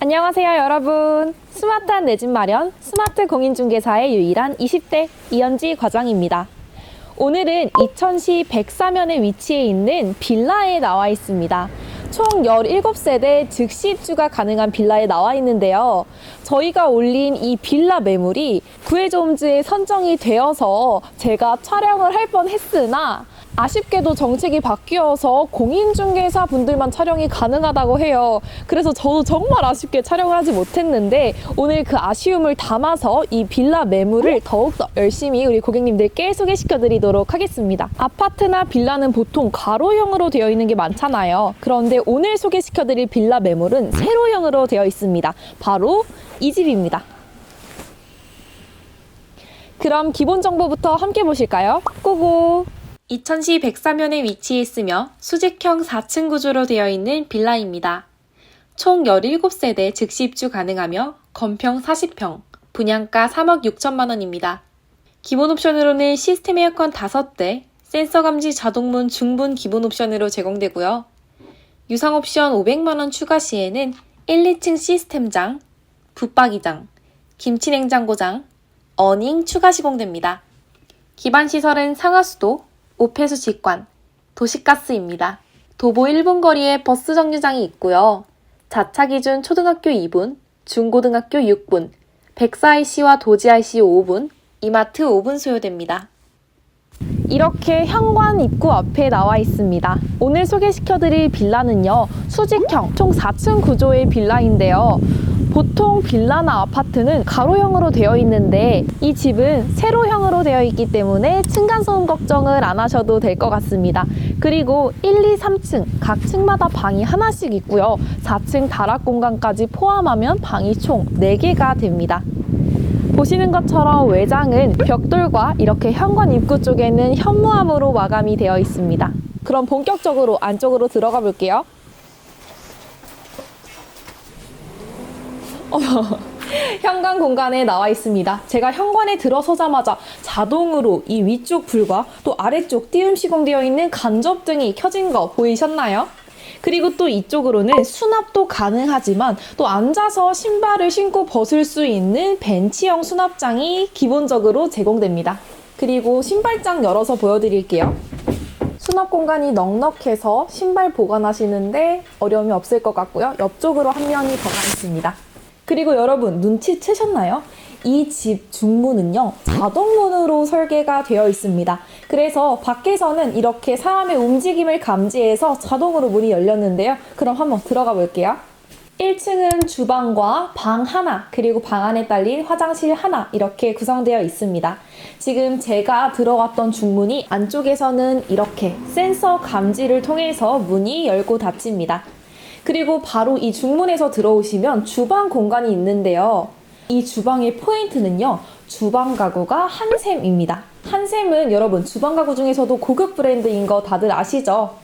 안녕하세요, 여러분. 스마트한 내 집 마련, 스마트 공인중개사의 유일한 20대 이현지 과장입니다. 오늘은 이천시 백사면에 위치해 있는 빌라에 나와 있습니다. 총 17세대 즉시 입주가 가능한 빌라에 나와 있는데요. 저희가 올린 이 빌라 매물이 구해좀즈에 선정이 되어서 제가 촬영을 할 뻔 했으나 아쉽게도 정책이 바뀌어서 공인중개사 분들만 촬영이 가능하다고 해요. 그래서 저도 정말 아쉽게 촬영을 하지 못했는데 오늘 그 아쉬움을 담아서 이 빌라 매물을 더욱더 열심히 우리 고객님들께 소개시켜 드리도록 하겠습니다. 아파트나 빌라는 보통 가로형으로 되어 있는 게 많잖아요. 그런데 오늘 소개시켜 드릴 빌라 매물은 세로형으로 되어 있습니다. 바로 이 집입니다. 그럼 기본 정보부터 함께 보실까요? 고고! 이천시 백사면에 위치해 있으며 수직형 4층 구조로 되어 있는 빌라입니다. 총 17세대 즉시 입주 가능하며 건평 40평, 분양가 3억 6천만 원입니다. 기본 옵션으로는 시스템 에어컨 5대, 센서 감지 자동문 중분 기본 옵션으로 제공되고요. 유상 옵션 500만 원 추가 시에는 1, 2층 시스템장, 붙박이장, 김치냉장고장, 어닝 추가 시공됩니다. 기반 시설은 상하수도, 오폐수 직관, 도시가스입니다. 도보 1분 거리에 버스 정류장이 있고요. 자차 기준 초등학교 2분, 중고등학교 6분, 백사IC와 도지IC 5분, 이마트 5분 소요됩니다. 이렇게 현관 입구 앞에 나와 있습니다. 오늘 소개시켜드릴 빌라는요, 수직형, 총 4층 구조의 빌라인데요. 보통 빌라나 아파트는 가로형으로 되어 있는데 이 집은 세로형으로 되어 있기 때문에 층간소음 걱정을 안 하셔도 될 것 같습니다. 그리고 1, 2, 3층 각 층마다 방이 하나씩 있고요. 4층 다락 공간까지 포함하면 방이 총 4개가 됩니다. 보시는 것처럼 외장은 벽돌과 이렇게 현관 입구 쪽에는 현무암으로 마감이 되어 있습니다. 그럼 본격적으로 안쪽으로 들어가 볼게요. 어머, 현관 공간에 나와 있습니다. 제가 현관에 들어서자마자 자동으로 이 위쪽 불과 또 아래쪽 띄움 시공되어 있는 간접 등이 켜진 거 보이셨나요? 그리고 또 이쪽으로는 수납도 가능하지만 또 앉아서 신발을 신고 벗을 수 있는 벤치형 수납장이 기본적으로 제공됩니다. 그리고 신발장 열어서 보여드릴게요. 수납 공간이 넉넉해서 신발 보관하시는데 어려움이 없을 것 같고요. 옆쪽으로 한 면이 더 있습니다. 그리고 여러분 눈치채셨나요? 이 집 중문은요 자동문으로 설계가 되어 있습니다. 그래서 밖에서는 이렇게 사람의 움직임을 감지해서 자동으로 문이 열렸는데요. 그럼 한번 들어가 볼게요. 1층은 주방과 방 하나, 그리고 방 안에 딸린 화장실 하나 이렇게 구성되어 있습니다. 지금 제가 들어갔던 중문이 안쪽에서는 이렇게 센서 감지를 통해서 문이 열고 닫힙니다. 그리고 바로 이 중문에서 들어오시면 주방 공간이 있는데요. 이 주방의 포인트는요. 주방 가구가 한샘입니다. 한샘은 여러분 주방 가구 중에서도 고급 브랜드인 거 다들 아시죠?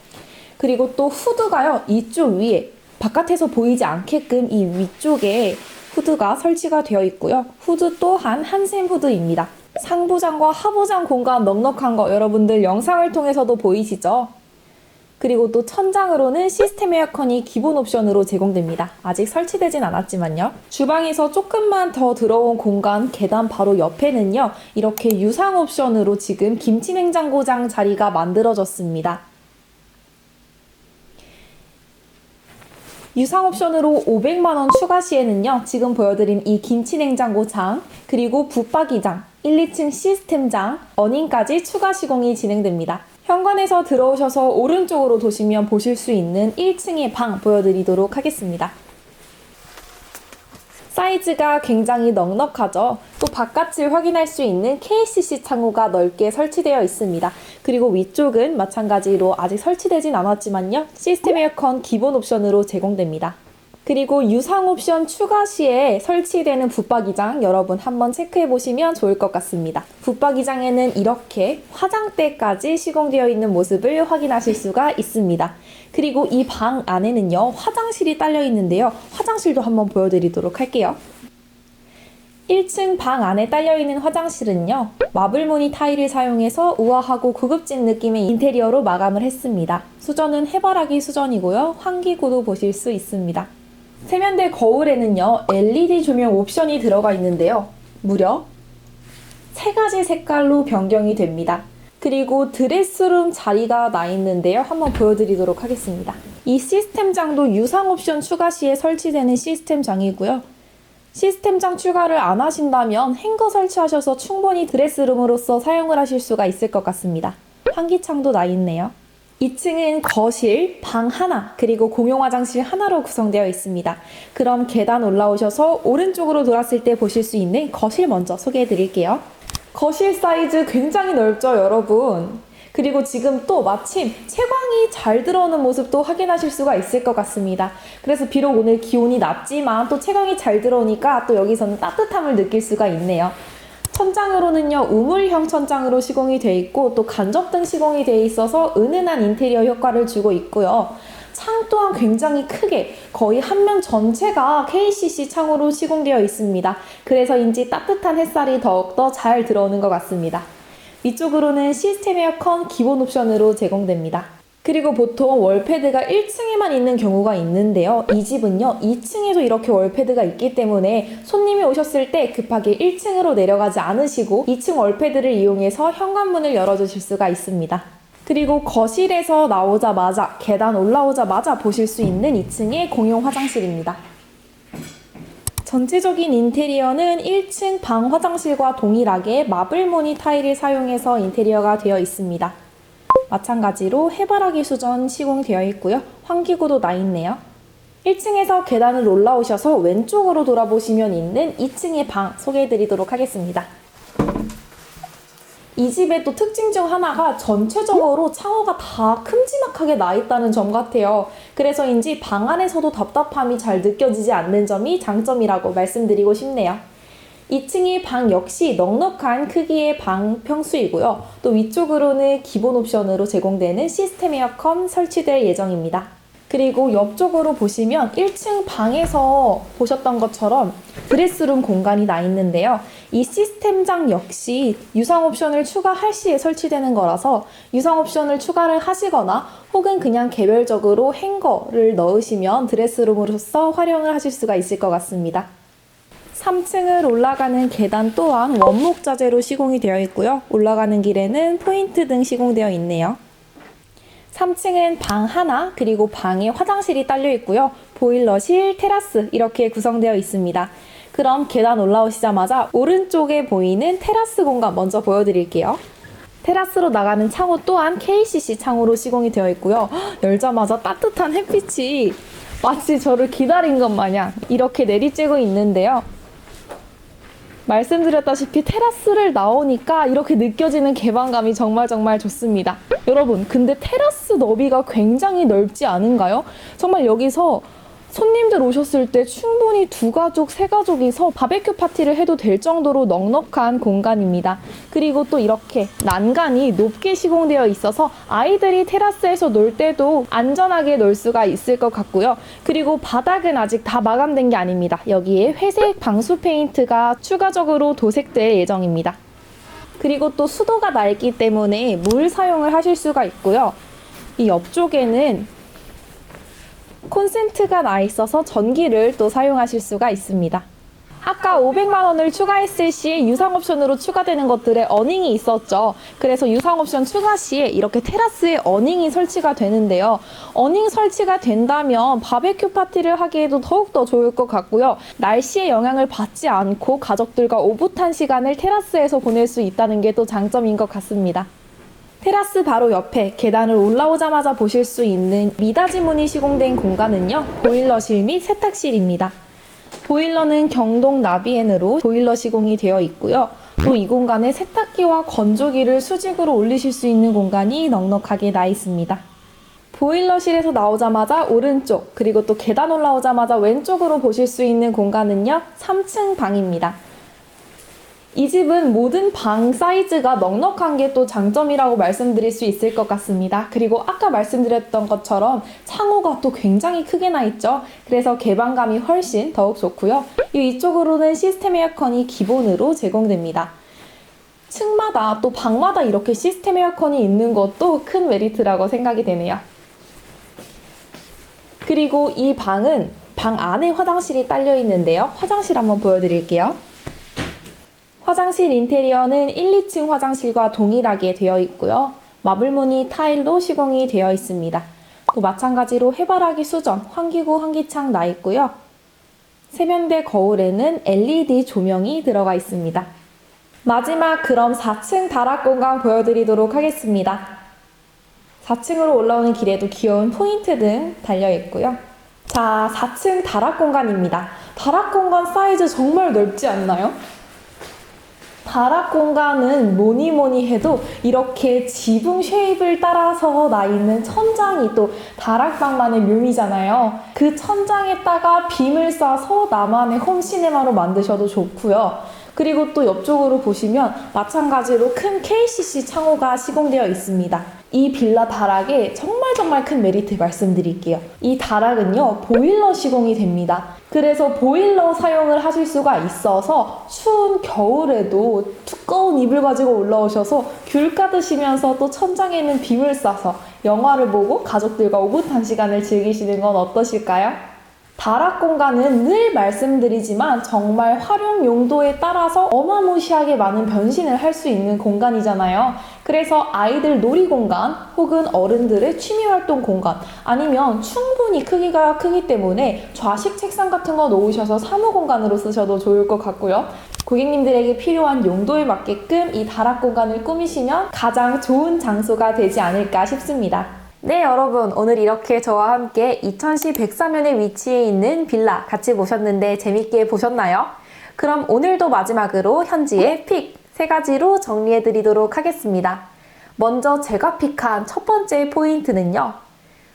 그리고 또 후드가요. 이쪽 위에 바깥에서 보이지 않게끔 이 위쪽에 후드가 설치가 되어 있고요. 후드 또한 한샘 후드입니다. 상부장과 하부장 공간 넉넉한 거 여러분들 영상을 통해서도 보이시죠? 그리고 또 천장으로는 시스템 에어컨이 기본 옵션으로 제공됩니다. 아직 설치되진 않았지만요. 주방에서 조금만 더 들어온 공간 계단 바로 옆에는요. 이렇게 유상 옵션으로 지금 김치 냉장고장 자리가 만들어졌습니다. 유상 옵션으로 500만 원 추가 시에는요. 지금 보여드린 이 김치 냉장고장 그리고 붙박이장 1, 2층 시스템장, 어닝까지 추가 시공이 진행됩니다. 현관에서 들어오셔서 오른쪽으로 도시면 보실 수 있는 1층의 방 보여드리도록 하겠습니다. 사이즈가 굉장히 넉넉하죠. 또 바깥을 확인할 수 있는 KCC 창호가 넓게 설치되어 있습니다. 그리고 위쪽은 마찬가지로 아직 설치되진 않았지만요. 시스템 에어컨 기본 옵션으로 제공됩니다. 그리고 유상 옵션 추가 시에 설치되는 붙박이장 여러분 한번 체크해 보시면 좋을 것 같습니다. 붙박이장에는 이렇게 화장대까지 시공되어 있는 모습을 확인하실 수가 있습니다. 그리고 이 방 안에는요 화장실이 딸려 있는데요. 화장실도 한번 보여드리도록 할게요. 1층 방 안에 딸려있는 화장실은요, 마블무늬 타일을 사용해서 우아하고 고급진 느낌의 인테리어로 마감을 했습니다. 수전은 해바라기 수전이고요, 환기구도 보실 수 있습니다. 세면대 거울에는요, LED 조명 옵션이 들어가 있는데요, 무려 세 가지 색깔로 변경이 됩니다. 그리고 드레스룸 자리가 나 있는데요. 한번 보여드리도록 하겠습니다. 이 시스템장도 유상 옵션 추가 시에 설치되는 시스템장이고요. 시스템장 추가를 안 하신다면 행거 설치하셔서 충분히 드레스룸으로서 사용을 하실 수가 있을 것 같습니다. 환기창도 나 있네요. 2층은 거실, 방 하나, 그리고 공용 화장실 하나로 구성되어 있습니다. 그럼 계단 올라오셔서 오른쪽으로 돌았을 때 보실 수 있는 거실 먼저 소개해 드릴게요. 거실 사이즈 굉장히 넓죠, 여러분? 그리고 지금 또 마침 채광이 잘 들어오는 모습도 확인하실 수가 있을 것 같습니다. 그래서 비록 오늘 기온이 낮지만 또 채광이 잘 들어오니까 또 여기서는 따뜻함을 느낄 수가 있네요. 천장으로는요 우물형 천장으로 시공이 되어 있고 또 간접등 시공이 되어 있어서 은은한 인테리어 효과를 주고 있고요. 창 또한 굉장히 크게 거의 한 면 전체가 KCC 창으로 시공되어 있습니다. 그래서인지 따뜻한 햇살이 더욱더 잘 들어오는 것 같습니다. 위쪽으로는 시스템 에어컨 기본 옵션으로 제공됩니다. 그리고 보통 월패드가 1층에만 있는 경우가 있는데요. 이 집은요, 2층에도 이렇게 월패드가 있기 때문에 손님이 오셨을 때 급하게 1층으로 내려가지 않으시고 2층 월패드를 이용해서 현관문을 열어주실 수가 있습니다. 그리고 거실에서 나오자마자 계단 올라오자마자 보실 수 있는 2층의 공용 화장실입니다. 전체적인 인테리어는 1층 방 화장실과 동일하게 마블무늬 타일을 사용해서 인테리어가 되어 있습니다. 마찬가지로 해바라기 수전 시공되어 있고요. 환기구도 나 있네요. 1층에서 계단을 올라오셔서 왼쪽으로 돌아보시면 있는 2층의 방 소개해 드리도록 하겠습니다. 이 집의 또 특징 중 하나가 전체적으로 창호가 다 큼지막하게 나 있다는 점 같아요. 그래서인지 방 안에서도 답답함이 잘 느껴지지 않는 점이 장점이라고 말씀드리고 싶네요. 2층이 방 역시 넉넉한 크기의 방 평수이고요. 또 위쪽으로는 기본 옵션으로 제공되는 시스템 에어컨 설치될 예정입니다. 그리고 옆쪽으로 보시면 1층 방에서 보셨던 것처럼 드레스룸 공간이 나 있는데요. 이 시스템장 역시 유상 옵션을 추가할 시에 설치되는 거라서 유상 옵션을 추가를 하시거나 혹은 그냥 개별적으로 행거를 넣으시면 드레스룸으로서 활용을 하실 수가 있을 것 같습니다. 3층을 올라가는 계단 또한 원목 자재로 시공이 되어 있고요. 올라가는 길에는 포인트 등 시공되어 있네요. 3층은 방 하나, 그리고 방에 화장실이 딸려 있고요. 보일러실, 테라스 이렇게 구성되어 있습니다. 그럼 계단 올라오시자마자 오른쪽에 보이는 테라스 공간 먼저 보여드릴게요. 테라스로 나가는 창호 또한 KCC 창호로 시공이 되어 있고요. 헉, 열자마자 따뜻한 햇빛이 마치 저를 기다린 것 마냥 이렇게 내리쬐고 있는데요. 말씀드렸다시피 테라스를 나오니까 이렇게 느껴지는 개방감이 정말 정말 좋습니다. 여러분, 근데 테라스 너비가 굉장히 넓지 않은가요? 정말 여기서 손님들 오셨을 때 충분히 두 가족, 세 가족이서 바베큐 파티를 해도 될 정도로 넉넉한 공간입니다. 그리고 또 이렇게 난간이 높게 시공되어 있어서 아이들이 테라스에서 놀 때도 안전하게 놀 수가 있을 것 같고요. 그리고 바닥은 아직 다 마감된 게 아닙니다. 여기에 회색 방수 페인트가 추가적으로 도색될 예정입니다. 그리고 또 수도가 낡기 때문에 물 사용을 하실 수가 있고요. 이 옆쪽에는 콘센트가 나 있어서 전기를 또 사용하실 수가 있습니다. 아까 500만 원을 추가했을 시에 유상 옵션으로 추가되는 것들에 어닝이 있었죠. 그래서 유상 옵션 추가 시에 이렇게 테라스에 어닝이 설치가 되는데요. 어닝 설치가 된다면 바베큐 파티를 하기에도 더욱더 좋을 것 같고요. 날씨의 영향을 받지 않고 가족들과 오붓한 시간을 테라스에서 보낼 수 있다는 게 또 장점인 것 같습니다. 테라스 바로 옆에 계단을 올라오자마자 보실 수 있는 미닫이 문이 시공된 공간은요, 보일러실 및 세탁실입니다. 보일러는 경동 나비엔으로 보일러 시공이 되어 있고요. 또 이 공간에 세탁기와 건조기를 수직으로 올리실 수 있는 공간이 넉넉하게 나 있습니다. 보일러실에서 나오자마자 오른쪽, 그리고 또 계단 올라오자마자 왼쪽으로 보실 수 있는 공간은요, 3층 방입니다. 이 집은 모든 방 사이즈가 넉넉한 게 또 장점이라고 말씀드릴 수 있을 것 같습니다. 그리고 아까 말씀드렸던 것처럼 창호가 또 굉장히 크게 나 있죠. 그래서 개방감이 훨씬 더욱 좋고요. 이 위쪽으로는 시스템 에어컨이 기본으로 제공됩니다. 층마다 또 방마다 이렇게 시스템 에어컨이 있는 것도 큰 메리트라고 생각이 되네요. 그리고 이 방은 방 안에 화장실이 딸려 있는데요. 화장실 한번 보여드릴게요. 화장실 인테리어는 1, 2층 화장실과 동일하게 되어 있고요. 마블무늬 타일로 시공이 되어 있습니다. 또 마찬가지로 해바라기 수전, 환기구, 환기창 나 있고요. 세면대 거울에는 LED 조명이 들어가 있습니다. 마지막 그럼 4층 다락 공간 보여드리도록 하겠습니다. 4층으로 올라오는 길에도 귀여운 포인트 등 달려 있고요. 자, 4층 다락 공간입니다. 다락 공간 사이즈 정말 넓지 않나요? 다락 공간은 뭐니 뭐니 해도 이렇게 지붕 쉐입을 따라서 나 있는 천장이 또 다락방만의 묘미잖아요. 그 천장에다가 빔을 싸서 나만의 홈시네마로 만드셔도 좋고요. 그리고 또 옆쪽으로 보시면 마찬가지로 큰 KCC 창호가 시공되어 있습니다. 이 빌라 다락에 정말 정말 큰 메리트 말씀드릴게요. 이 다락은요, 보일러 시공이 됩니다. 그래서 보일러 사용을 하실 수가 있어서 추운 겨울에도 두꺼운 이불 가지고 올라오셔서 귤 까드시면서 또 천장에는 빔을 싸서 영화를 보고 가족들과 오붓한 시간을 즐기시는 건 어떠실까요? 다락 공간은 늘 말씀드리지만 정말 활용 용도에 따라서 어마무시하게 많은 변신을 할 수 있는 공간이잖아요. 그래서 아이들 놀이 공간 혹은 어른들의 취미 활동 공간 아니면 충분히 크기가 크기 때문에 좌식 책상 같은 거 놓으셔서 사무 공간으로 쓰셔도 좋을 것 같고요. 고객님들에게 필요한 용도에 맞게끔 이 다락 공간을 꾸미시면 가장 좋은 장소가 되지 않을까 싶습니다. 네, 여러분. 오늘 이렇게 저와 함께 이천시 백사면에 위치해 있는 빌라 같이 보셨는데 재밌게 보셨나요? 그럼 오늘도 마지막으로 현지의 픽 세 가지로 정리해 드리도록 하겠습니다. 먼저 제가 픽한 첫 번째 포인트는요.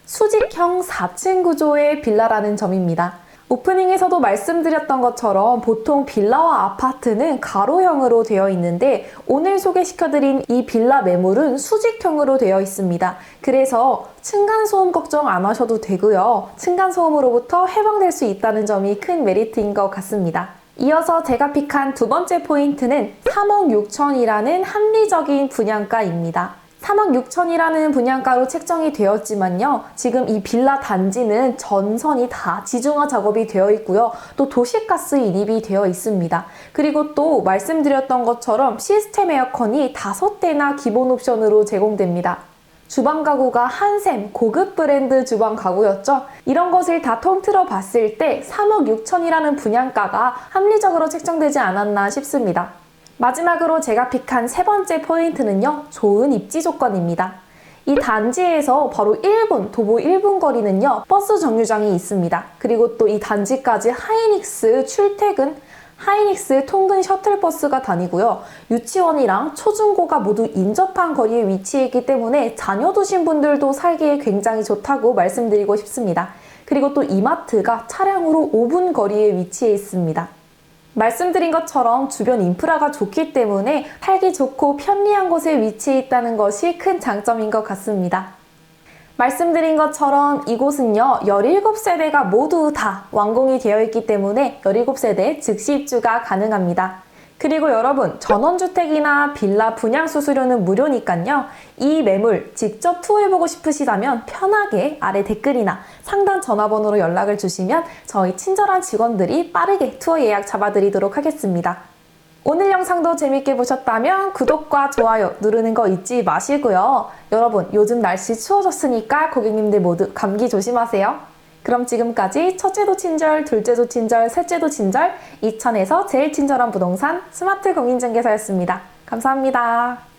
수직형 4층 구조의 빌라라는 점입니다. 오프닝에서도 말씀드렸던 것처럼 보통 빌라와 아파트는 가로형으로 되어 있는데 오늘 소개시켜드린 이 빌라 매물은 수직형으로 되어 있습니다. 그래서 층간소음 걱정 안 하셔도 되고요. 층간소음으로부터 해방될 수 있다는 점이 큰 메리트인 것 같습니다. 이어서 제가 픽한 두 번째 포인트는 3억 6천이라는 합리적인 분양가입니다. 3억 6천이라는 분양가로 책정이 되었지만요. 지금 이 빌라 단지는 전선이 다 지중화 작업이 되어 있고요. 또 도시가스 인입이 되어 있습니다. 그리고 또 말씀드렸던 것처럼 시스템 에어컨이 다섯 대나 기본 옵션으로 제공됩니다. 주방 가구가 한샘 고급 브랜드 주방 가구였죠. 이런 것을 다 통틀어 봤을 때 3억 6천이라는 분양가가 합리적으로 책정되지 않았나 싶습니다. 마지막으로 제가 픽한 세 번째 포인트는요, 좋은 입지 조건입니다. 이 단지에서 바로 1분, 도보 1분 거리는요, 버스 정류장이 있습니다. 그리고 또 이 단지까지 하이닉스 출퇴근, 하이닉스 통근 셔틀버스가 다니고요. 유치원이랑 초중고가 모두 인접한 거리에 위치해 있기 때문에 자녀 두신 분들도 살기에 굉장히 좋다고 말씀드리고 싶습니다. 그리고 또 이마트가 차량으로 5분 거리에 위치해 있습니다. 말씀드린 것처럼 주변 인프라가 좋기 때문에 살기 좋고 편리한 곳에 위치해 있다는 것이 큰 장점인 것 같습니다. 말씀드린 것처럼 이곳은요, 17세대가 모두 다 완공이 되어 있기 때문에 17세대 즉시 입주가 가능합니다. 그리고 여러분, 전원주택이나 빌라 분양 수수료는 무료니까요. 이 매물 직접 투어해보고 싶으시다면 편하게 아래 댓글이나 상단 전화번호로 연락을 주시면 저희 친절한 직원들이 빠르게 투어 예약 잡아드리도록 하겠습니다. 오늘 영상도 재밌게 보셨다면 구독과 좋아요 누르는 거 잊지 마시고요. 여러분, 요즘 날씨 추워졌으니까 고객님들 모두 감기 조심하세요. 그럼 지금까지 첫째도 친절, 둘째도 친절, 셋째도 친절, 이천에서 제일 친절한 부동산 스마트 공인중개사였습니다. 감사합니다.